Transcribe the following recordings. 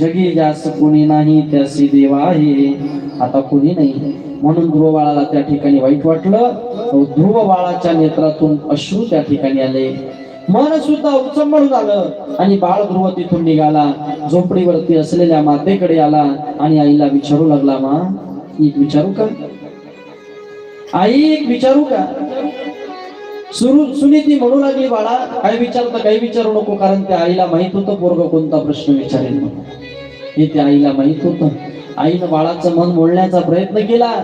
जगी जास कोणी नाही त्यासी देवा आहे. आता कुणी नाही. म्हणून ध्रुव बाळाला त्या ठिकाणी वाईट वाटलं. ध्रुव बाळाच्या नेत्रातून अश्रू त्या ठिकाणी आले. मन सुद्धा उचंबळ झालं आणि बाळ ध्रुव तिथून निघाला. झोपडीवरती असलेल्या मातेकडे आला आणि आईला विचारू लागला मा एक विचारू का? आई एक विचारू का? सुरू सुनीती म्हणू लागली बाळा. काय विचारता काही विचारू नको. कारण त्या आईला माहीत होतं पोरग कोणता प्रश्न विचारेल म्हणून. हे त्या आईला माहीत होत. आईनं बाळाचं मन मोडण्याचा प्रयत्न केला.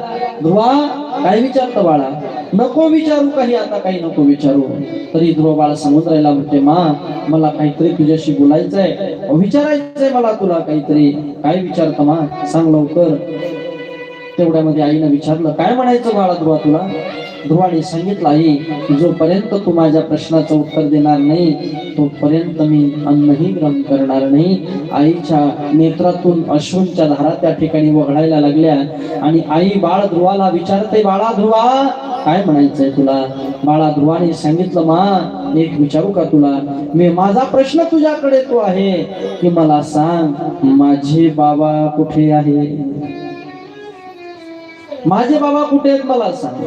ध्रुवा काय विचारतं बाळा? नको विचारू काही आता काही नको विचारू. तरी ध्रुव बाळ राहिला म्हणते मा मला काहीतरी तुझ्याशी बोलायचंय. विचारायचंय मला तुला काहीतरी. काय विचारतं मा? सांग लवकर. तेवढ्यामध्ये आईनं विचारलं काय म्हणायचं बाळा ध्रुवा तुला? ध्रुवाने सांगितलं जोपर्यंत तू माझ्या प्रश्नाचं उत्तर देणार नाही तोपर्यंत मी अन्नही ग्रहण करणार नाही. आईच्या नेत्रातून अश्रूंच्या धारा त्या ठिकाणी वगळायला लागल्या. आणि आई बाळ ध्रुवाला विचारते बाळा ध्रुवा काय म्हणायचंय तुला? बाळा ध्रुवाने सांगितलं मा एक विचारू का तुला? मी माझा प्रश्न तुझ्याकडे तो आहे की मला सांग माझे बाबा कुठे आहे माझे बाबा कुठे आहेत मला सांग.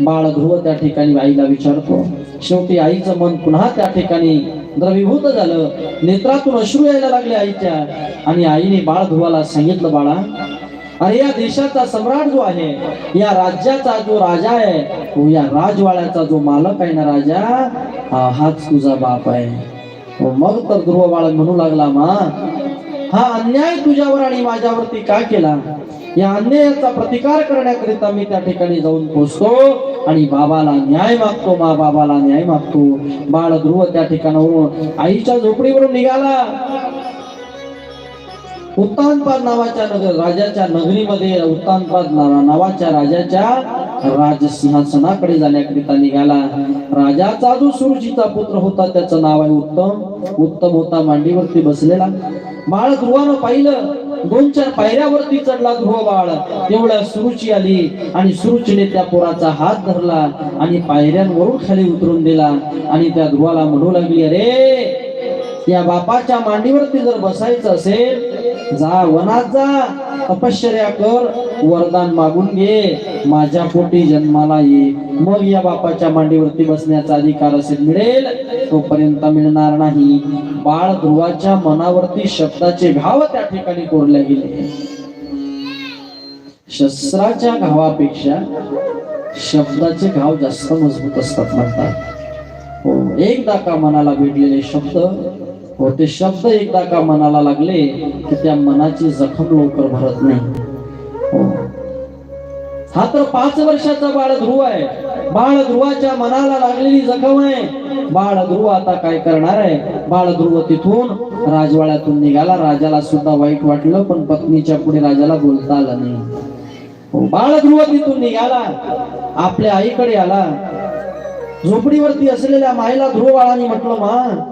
बाळ ध्रुव त्या ठिकाणी आईला विचारतो. शेवटी आईचं मन पुन्हा त्या ठिकाणी द्रवीभूत झालं. नेत्रातून अश्रू यायला लागले आईच्या. आणि आईने बाळ ध्रुवाला सांगितलं बाळा अरे या देशाचा सम्राट जो आहे या राज्याचा जो राजा आहे तो या राजवाड्याचा जो मालक आहे ना राजा हा हाच तुझा बाप आहे. मग तर ध्रुव बाळ म्हणू लागला मा हा अन्याय तुझ्यावर आणि माझ्यावरती का केला? या अन्यायाचा प्रतिकार करण्याकरिता मी त्या ठिकाणी जाऊन पोचतो. आणि बाबाला न्याय मागतो मा बाबाला न्याय मागतो. बाळ ध्रुव त्या ठिकाणावरून आईच्या झोपडीवरून निघाला. उत्तानपाद नावाच्या नगर राजाच्या नगरीमध्ये उत्तानपाद नावाच्या राजाच्या राजसिंहासनाकडे जाण्याकरिता निघाला. राजाचा जो सुरुजीचा पुत्र होता त्याचं नाव आहे उत्तम. उत्तम होता मांडीवरती बसलेला. बाळ ध्रुवानं पाहिलं. दोन चार पायऱ्यावरती चढला ध्रुव बाळ तेवढ्या सुरुची आली आणि सुरुचीने त्या पोराचा हात धरला आणि पायऱ्यांवरून खाली उतरून दिला. आणि त्या ध्रुवाला म्हणू लागली अरे या बापाच्या मांडीवरती जर बसायचं असेल जा वनात जा. तपश्चर्या कर वरदान मागून घे. माझ्या पोटी जन्माला ये. मग या बापाच्या मांडीवरती बसण्याचा अधिकार असेल मिळेल. तोपर्यंत मिळणार नाही. बाळ ध्रुवाच्या मनावरती शब्दाचे घाव त्या ठिकाणी कोरले गेले. शस्त्राच्या घावापेक्षा शब्दाचे घाव जास्त मजबूत असतात म्हणतात. हो एकदा का मनाला भेटलेले शब्द व ते शब्द एकदा का मनाला लागले की त्या मनाची जखम लवकर भरत नाही. हो. हा. तर पाच वर्षाचा बाळ ध्रुव आहे. बाळ ध्रुवाच्या मनाला लागलेली जखम आहे. बाळ ध्रुव आता काय करणार आहे? बाळ ध्रुव तिथून राजवाड्यातून निघाला. राजाला सुद्धा वाईट वाटलं पण पत्नीच्या पुढे राजाला बोलता आलं नाही. हो, बाळ ध्रुव तिथून निघाला. आपल्या आईकडे आला. झोपडीवरती असलेल्या माईला ध्रुव बाळाने म्हटलं मा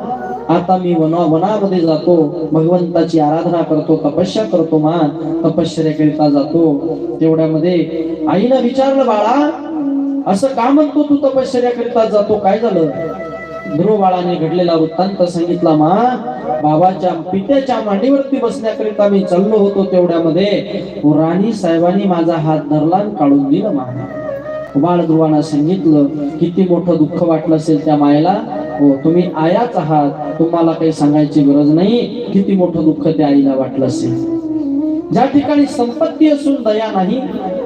आता मी वना वनामध्ये जातो भगवंताची आराधना करतो तपस्या करतो मा तपश्चर्याकरिता जातो. तेवढ्यामध्ये आईनं विचारलं बाळा असं का म्हणतो तू तपश्चर्याकरिता जातो? काय झालं? ध्रुव बाळाने घडलेला वृत्तांत सांगितला मा बाबाच्या पित्याच्या मांडीवरती बसण्याकरिता मी चाललो होतो तेवढ्यामध्ये. राणी साहेबांनी माझा हात धरला काढून दिला मा बाळ ध्रुवाना सांगितलं किती मोठं दुःख वाटलं असेल त्या मायेला. हो तुम्ही आयाच आहात तुम्हाला काही सांगायची गरज नाही. किती मोठं दुःख त्या आईला वाटलं असेल. ज्या ठिकाणी संपत्ती असून दया नाही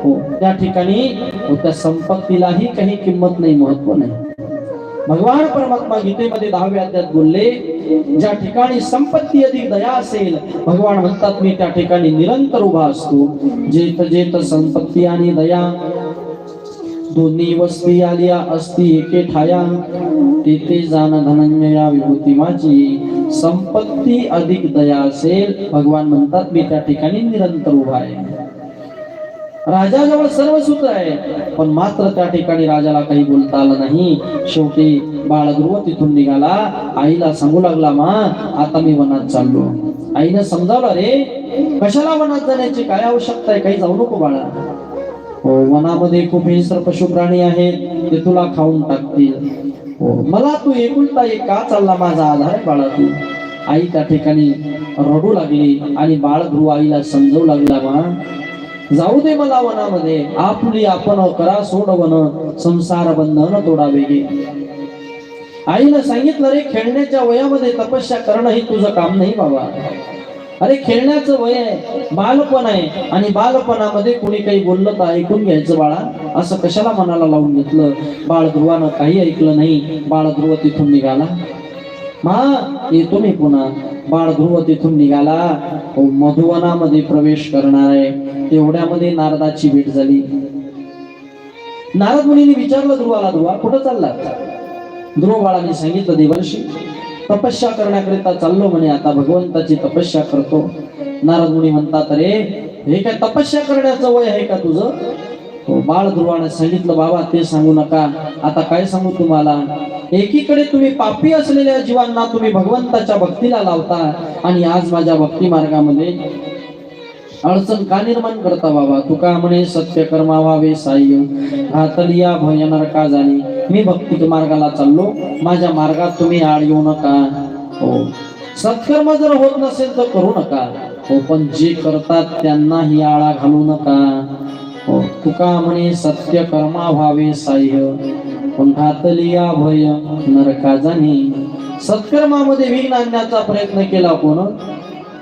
हो त्या ठिकाणी त्या संपत्तीलाही काही किंमत नाही महत्त्व नाही. भगवान परमात्मा गीतेमध्ये दहाव्या अध्यात बोलले ज्या ठिकाणी संपत्ती अधिक दया असेल भगवान म्हणतात मी त्या ठिकाणी निरंतर उभा असतो. जेत जेत संपत्ती आणि दया दोन्ही वस्ती आलिया असती एके ठाया तेथे जाण धनंजया विभूती माझी संपत्ती अधिक दया असेल भगवान म्हणतात मी त्या ठिकाणी निरंतर उभा आहे. राजाजवळ सर्व सूत्र आहे पण मात्र त्या ठिकाणी राजाला काही बोलता आलं नाही. शेवटी बाळगृह तिथून निघाला आईला सांगू लागला मा आता मी वनात चाललो. आईनं समजावलं रे कशाला वनात जाण्याची काय आवश्यकता आहे? काही जाऊ नको बाळा. हो वनामध्ये खूप हिंस्र पशु प्राणी आहेत ते तुला खाऊन टाकतील. मला तू एकुलता एक का चालला माझा आधार आहे बाळा तू आई त्या ठिकाणी रडू लागली आणि बाळ आईला समजवू लागला बा जाऊ दे मला वनामध्ये. आपली आपण करा सोडवन संसार बंधन तोडावे गे. आईनं सांगितलं रे खेळण्याच्या वयामध्ये तपस्या करणं ही तुझं काम नाही बाबा. अरे खेळण्याचं वय आहे बालपण आहे आणि बालपणामध्ये कोणी काही बोललं तर ऐकून घ्यायचं बाळा. असं कशाला मनाला लावून घेतलं? बाळ ध्रुवानं काही ऐकलं नाही. बाळ ध्रुव तिथून निघाला. मा येतो मी पुन्हा. बाळ ध्रुव तिथून निघाला. हो, मधुवनामध्ये प्रवेश करणार आहे. तेवढ्यामध्ये नारदाची भेट झाली. नारद मुनीने विचारलं ध्रुवाला ध्रुवा कुठं चालला ध्रुव बाळाने सांगितलं देवर्षी. तपस्या करण्याकरिता चाललो म्हणे. आता भगवंताची तपस्या करतो. नारद मुनी म्हणतात अरे हे काय तपस्या करण्याचं वय आहे का तुझं? हो बाळ ध्रुवाने सांगितलं बाबा ते सांगू नका. आता काय सांगू तुम्हाला? एकीकडे तुम्ही पापी असलेल्या जीवांना तुम्ही भगवंताच्या भक्तीला लावता आणि आज माझ्या भक्ती मार्गामध्ये अडचण का निर्माण करता बाबा? तुका म्हणे सत्य कर्मा व्हावे साह्य. घातलिया भय नरका झाली मी भक्ती मार्गाला चाललो. माझ्या मार्गात तुम्ही आड येऊ नका. हो. सत्कर्म जर होत नसेल तर करू नका. हो पण जे करतात त्यांनाही आळा घालू नका. हो तुका म्हणे सत्य कर्मा व्हावे साह्य. पण घातलिया भय नरका जाणे सत्कर्मामध्ये विघ्न आणण्याचा प्रयत्न केला कोण?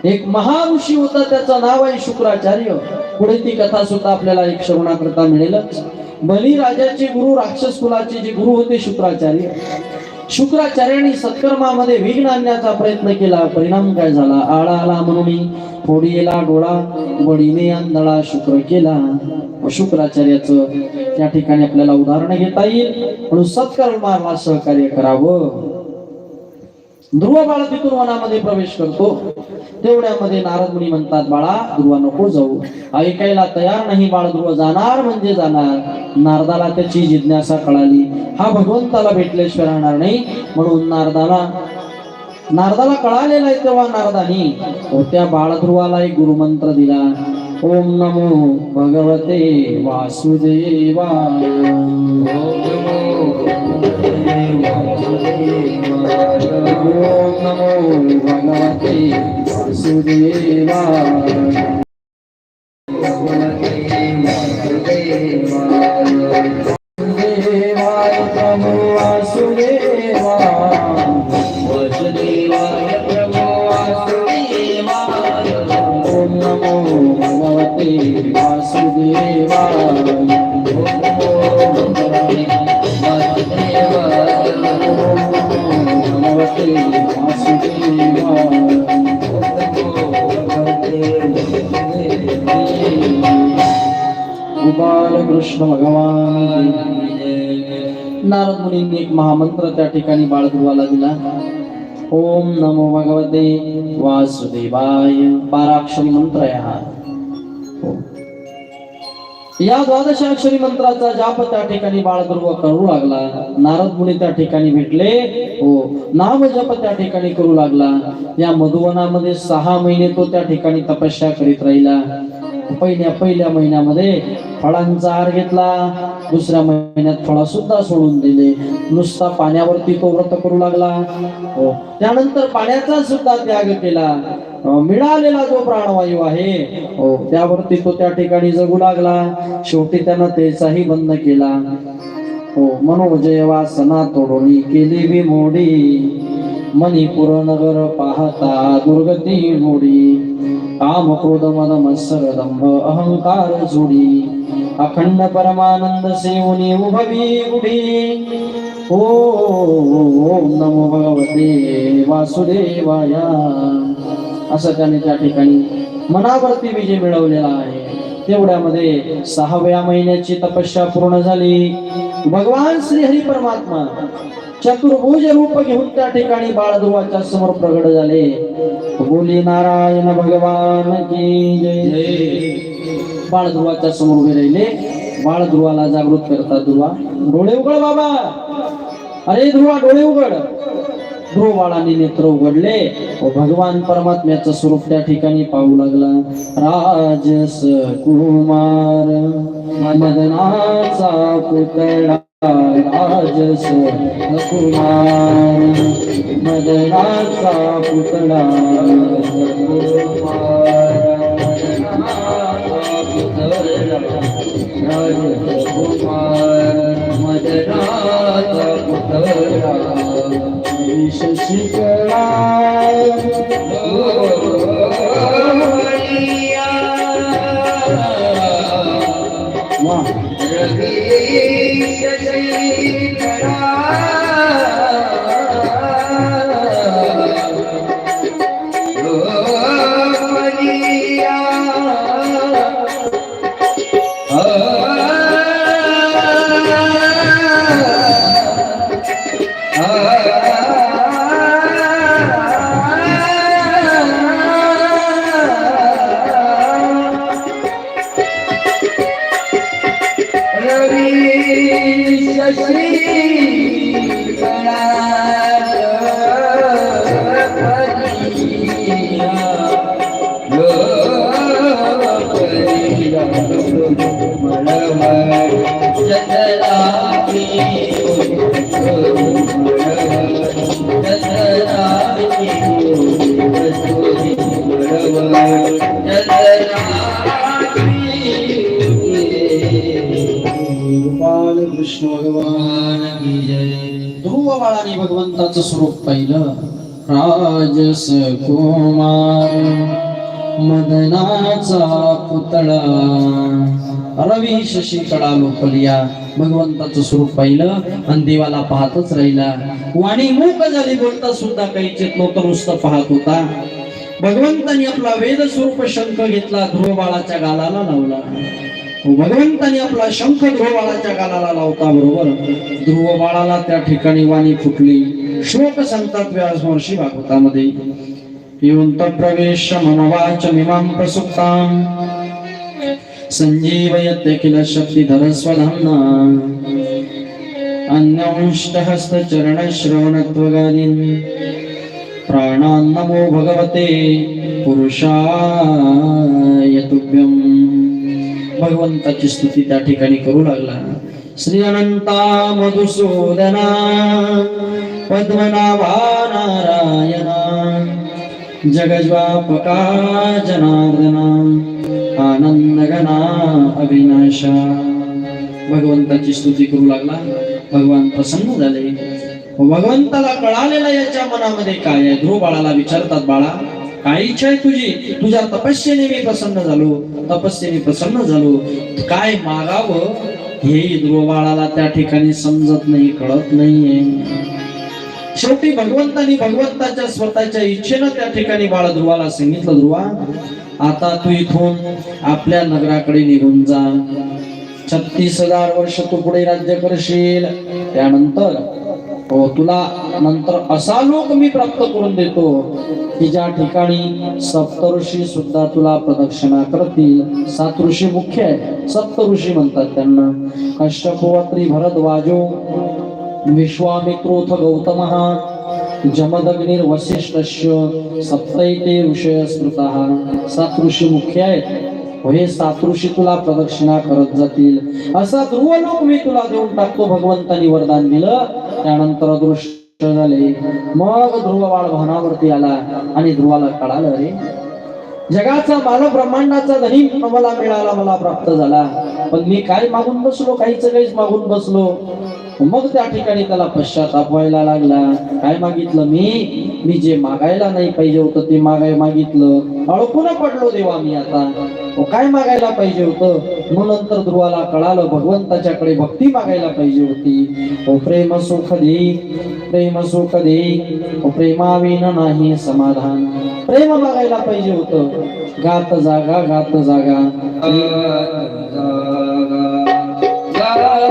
एक महाऋषी होता त्याचं नाव आहे शुक्राचार्य. पुढे ती कथा सुद्धा आपल्याला एक श्रवणाकरता मिळेलच. बलिराजाचे गुरु राक्षस कुलाचे जे गुरु होते शुक्राचार्य शुक्राचार्यांनी सत्कर्मामध्ये विघ्न आणण्याचा प्रयत्न केला. परिणाम काय झाला? आळा आला म्हणून फोडीला डोळा बडीने आंधळा शुक्र केला. शुक्राचार्याचं त्या ठिकाणी आपल्याला उदाहरण घेता येईल. म्हणून सत्कर्माला सहकार्य करावं. ध्रुव बाळ तिथून वनामध्ये प्रवेश करतो. तेवढ्यामध्ये नारद मुनी म्हणतात बाळा ध्रुवा नको जाऊ. ऐकायला तयार नाही बाळ ध्रुव जाणार म्हणजे जाणार. नारदाला त्याची जिज्ञासा कळाली. हा भगवंताला भेटल्याशिवाय राहणार नाही. म्हणून नारदाला नारदाला कळालेला आहे तेव्हा नारदानी तो त्या बाळध्रुवाला एक गुरुमंत्र दिला. ओम नमो भगवते वासुदेवा ओम नमो भगवते वासुदेवा कृष्ण भगवान. नारद मुनींनी एक महामंत्र त्या ठिकाणी बाळगुरुवाला दिला. ओम नमो भगवते वासुदेवाय. बाराक्षरी मंत्र हो. या द्वादशाक्षरी मंत्राचा जाप त्या ठिकाणी बाळध्रुव करू लागला. नारद मुनी त्या ठिकाणी भेटले. हो. नाम जप त्या ठिकाणी करू लागला. या मधुवनामध्ये सहा महिने तो त्या ठिकाणी तपस्या करीत राहिला. पहिल्या पहिल्या महिन्यामध्ये फळांचा आहार घेतला. दुसऱ्या महिन्यात फळा सुद्धा सोडून दिले. नुसता पाण्यावरती तो व्रत करू लागला. हो त्यानंतर पाण्याचा सुद्धा त्याग केला. मिळालेला जो प्राणवायू आहे हो त्यावरती तो त्या ठिकाणी जगू लागला. शेवटी त्यानं त्याचाही बंद केला. हो मनोजय वासना तोडोनी केली बी मोडी मणिपूर नगर पाहता दुर्गती मोडी. काम क्रोध मन मत्सर दंभ अहंकार जोडी अखंड परमानंद सेवनी उभवी उभी। ओम नमो भगवते वासुदेवाया। असं त्याने त्या ठिकाणी मनावरती विजय मिळवलेला आहे. तेवढ्यामध्ये सहाव्या महिन्याची तपस्या पूर्ण झाली. भगवान श्री हरी परमात्मा चतुर्भुज रूप घेऊन त्या ठिकाणी बाळध्रुवाच्या समोर प्रगट झाले. बोली नारायण भगवान की जय. बाळध्रुवाच्या समोर उभे राहिले. बाळध्रुवाला जागृत करतात ध्रुवा डोळे उघड बाबा. अरे ध्रुवा डोळे उघड. ध्रुव बाळाने नेत्र उघडले. व भगवान परमात्म्याचं स्वरूप त्या ठिकाणी पाहू लागला. राजस कुमार मदनाचा पुतळा. राजस कुमार मदनाचा पुतळा राजकुमार मदनाचा पुतळा. विष स्वरूप पहिलं. राजस कुमार मदनाचा पुतळा. रवी शशी कडा लोकलिया भगवंताचं स्वरूप पाहिलं आणि देवाला पाहतच राहिला. वाणी मूक झाली बोलता सुद्धा काही चेत नव्हतं नुसतं पाहत होता. भगवंतानी आपला वेद स्वरूप शंख घेतला ध्रुव बाळाच्या गालाला लावला. भगवंताने आपला शंख ध्रुव गालाला लावता बरोबर. ध्रुव बाळाला त्या ठिकाणी वाणी फुटली. श्लोक सांगतात व्यास महर्षी भागवतामध्ये. योंत प्रवेश मनवाच मिमां प्रसुप्तां। संजीवयत्य किल शक्तिधर स्वधाम्ना अन्यंष्टहस्त चरण श्रवणत्वगादीन् प्राणान्नमो भगवते पुरुषाय तुभ्यम्। भगवंताची स्तुती त्या ठिकाणी करू लागला. श्री अनंता मधुसूदना पद्मनाभा नारायणा जगज्वापका जनार्दना आनंदगना अविनाशा. भगवंताची स्तुती करू लागला. भगवान प्रसन्न झाले. भगवंताला कळालेला याच्या मनामध्ये काय आहे? ध्रुव बाळाला विचारतात बाळा काय इच्छा आहे तुझी. तुझ्या तपस्येने मी प्रसन्न झालो. तपस्येने प्रसन्न झालो. काय मागावं हे ध्रुव बाळाला त्या ठिकाणी समजत नाही कळत नाहीये. शेवटी भगवंतानी भगवंताच्या स्वतःच्या इच्छेनं त्या ठिकाणी बाळ ध्रुवाला सांगितलं ध्रुवा आता तू इथून आपल्या नगराकडे निघून जा. छत्तीस हजार वर्ष तू पुढे राज्य करशील. त्यानंतर हो तुला नंतर असा लोक मी प्राप्त करून देतो की ज्या ठिकाणी सप्तऋषी सुद्धा तुला प्रदक्षिणा करतील. सात ऋषी मुख्य आहे सप्त ऋषी म्हणतात त्यांना. कश्यपवत्री वाजो विश्वामित्रोथ गौतम जमदग्निर्वसिष्ठस्य सप्तैते ऋषय स्मृत सात ऋषी मुख्य आहेत. हो, हे सातृषी तुला प्रदक्षिणा करत जातील. असा ध्रुव लोक मी तुला देऊन टाकतो भगवंतानी वरदान दिलं. त्यानंतर दृश्य झाले. मग ध्रुव बाळ भानावरती आला आणि ध्रुवाला कळालं रे जगाचा मला ब्रह्मांडाचा धनी मला मिळाला मला प्राप्त झाला. पण मी काय मागून बसलो? काहीच काहीच मागून बसलो. मग त्या ठिकाणी त्याला पश्चाताप व्हायला लागला. काय मागितलं मी? मी जे मागायला नाही पाहिजे होतं ते मागाय मागितलं अडकून पडलो देवा मी आता. काय मागायला पाहिजे होतं? मग नंतर ध्रुवाला कळालं भगवंताच्याकडे भक्ती मागायला पाहिजे होती. ओ प्रेम सुख दे प्रेम सुख दे प्रेमाविन नाही समाधान. प्रेम मागायला पाहिजे होतं. गात जागा गात जागा. जागा.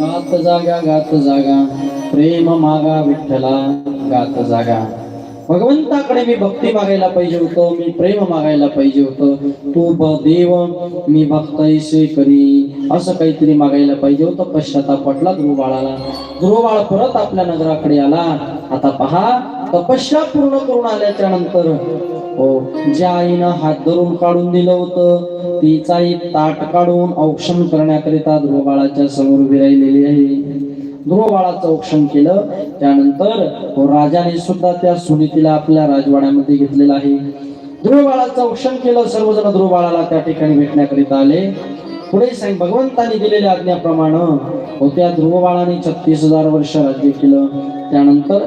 गात जागा गात जागा. प्रेम मागा विठ्ठला गात जागा. भगवंताकडे मी भक्ती मागायला पाहिजे होतो मी प्रेम मागायला पाहिजे होतो. तू ब देव मी भक्त ऐसे करी. असं काहीतरी मागायला पाहिजे होतं. पश्चाताप वाटला ध्रुव बाळाला परत आपल्या नगराकडे आला. आता पहा तपस्या पूर्ण करून आल्याच्यानंतर हो ज्या आईनं हात धरून काढून दिलं होतं तिचा आई ताट काढून औक्षण करण्याकरिता ध्रुव बाळाच्या समोर उभी राहिलेली आहे. ध्रुव बाळाचं औक्षण केलं. त्यानंतर हो राजाने सुद्धा त्या सुनीतीला आपल्या राजवाड्यामध्ये घेतलेलं आहे. ध्रुवबाळाचं औक्षण केलं. सर्वजण ध्रुवबाळाला त्या ठिकाणी भेटण्याकरिता आले. पुढे सांग भगवंतानी दिलेल्या आज्ञाप्रमाणे हो त्या ध्रुव बाळाने छत्तीस हजार वर्ष राज्य केलं. त्यानंतर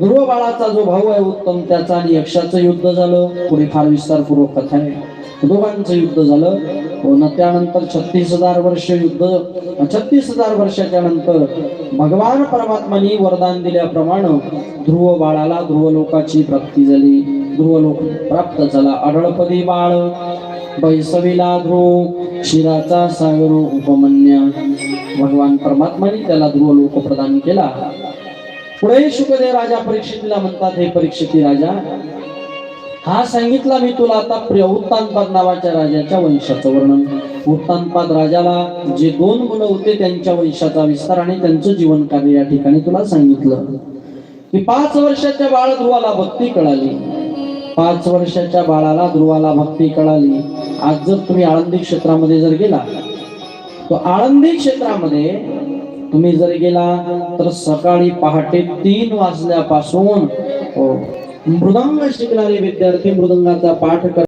ध्रुव बाळाचा जो भाऊ आहे उत्तम त्याचा आणि यक्षाचं युद्ध झालं. पुढे फार विस्तारपूर्वक कथा आहे. दोघांचं युद्ध झालं. हो न त्यानंतर छत्तीस हजार वर्ष युद्ध. छत्तीस हजार वर्षाच्या नंतर भगवान परमात्माने वरदान दिल्याप्रमाणे ध्रुव बाळाला ध्रुव लोकाची प्राप्ती झाली. ध्रुव लोक प्राप्त झाला. अडळपदी बाळ. बैसविला ध्रुव. शिराचा सागर उपमन्य. भगवान परमात्माने त्याला ध्रुव लोक प्रदान केला. पुढे शुकदेव राजा परीक्षितीला म्हणतात हे परीक्षिती राजा हा सांगितला मी तुला आता प्रिय उत्तानपाद नावाच्या राजाच्या वंशाचं वर्णन. उत्तानपाद राजाला जे दोन मुलं होते त्यांच्या वंशाचा विस्तार आणि त्यांचं जीवन कार्य या ठिकाणी तुला सांगितलं. की पाच वर्षाच्या बाळ ध्रुवाला भक्ती कळाली. पाच वर्षाच्या बाळाला ध्रुवाला भक्ती कळाली. आज जर तुम्ही आळंदी क्षेत्रामध्ये जर गेला तर आळंदी क्षेत्रामध्ये तुम्ही जर गेला तर सकाळी पहाटे तीन वाजल्यापासून हो, मृदंग शिकणारे विद्यार्थी मृदंगाचा पाठ